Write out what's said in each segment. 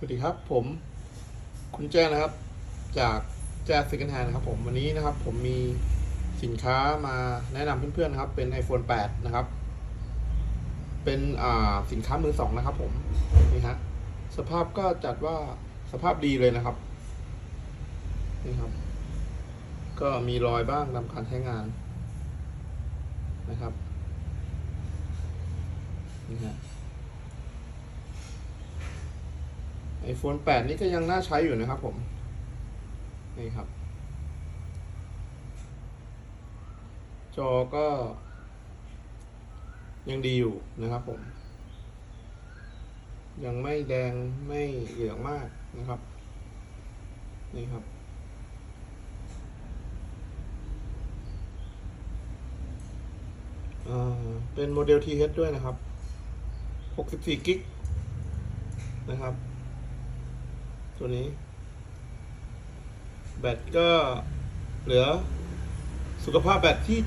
สวัสดีครับผมคุณแจ้นะครับ จากแจ๊ส Second Hand นะครับผมวันนี้นะครับ ผมมีสินค้ามาแนะนำเพื่อนๆนะครับ เป็น iPhone 8 นะครับ เป็นอ่าสินค้ามือสองนะครับ ผมนี่ฮะสภาพก็จัดว่าสภาพดีเลยนะครับนี่ครับ ก็มีรอยบ้างตามการใช้งานนะครับนี่ฮะ iPhone 8 นี่ก็ยังน่าใช้อยู่นะครับผม นี่ครับ จอก็ ยังดีอยู่นะครับผม ยังไม่แดงไม่เหลืองมากนะครับ นี่ครับเป็นโมเดล TH ด้วยนะครับ 64กิกนะครับ ตัวนี้ แบตก็เหลือสุขภาพแบตที่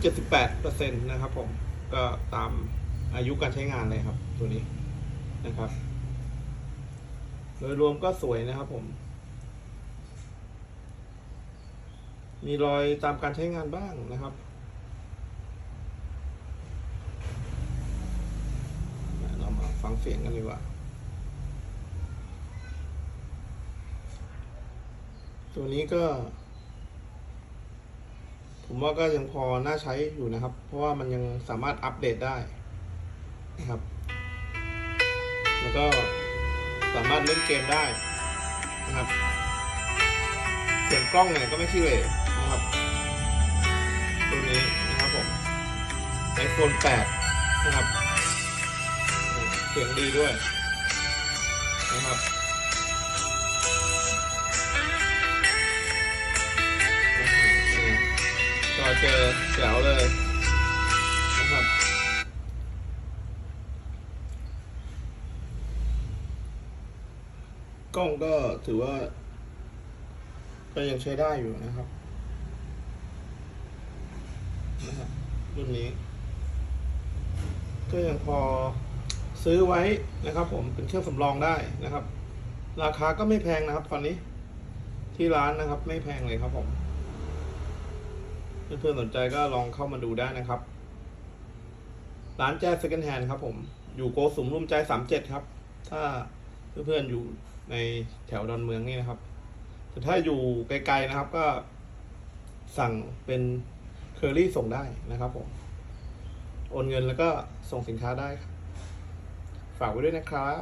78%นะครับผมก็ตามอายุการใช้งานเลยครับ ตัวนี้นะครับ โดยรวมก็สวยนะครับผม มีรอยตามการใช้งานบ้างนะครับเรามาฟังเสียงกันดีกว่า ตัวนี้ก็ ผมว่าก็ยังพอน่าใช้อยู่นะครับ เพราะว่ามันยังสามารถอัปเดตได้นะครับ แล้วก็สามารถเล่นเกมได้นะครับเสียงกล้องเนี่ยก็ไม่ขี้เหร่นะครับตัวนี้นะครับผม iPhone 8 นะครับ เสียงดีด้วยนะครับ เจอแจ๋วเลยนะครับกล้องก็ถือว่า ก็ยังใช้ได้อยู่นะครับนะครับ รุ่นนี้ ก็ยังพอซื้อไว้นะครับ ผมเป็นเครื่องสำรองได้นะครับ ราคาก็ไม่แพงนะครับ ตอนนี้ที่ร้านนะครับ ไม่แพงเลยครับผม เพื่อนๆสนใจก็ลองเข้ามาดูได้นะครับ ร้านแจ๊ส Second Hand ครับ ผม อยู่โกสุมรุ่มใจสามเจ็ดครับ ถ้าเพื่อนๆอยู่ในแถวดอนเมืองนี่นะครับ แต่ถ้าอยู่ไกลๆนะครับ ก็สั่งเป็นเคอรี่ส่งได้นะครับผมโอนเงินแล้วก็ส่งสินค้าได้ครับ ฝากไว้ด้วยนะครับ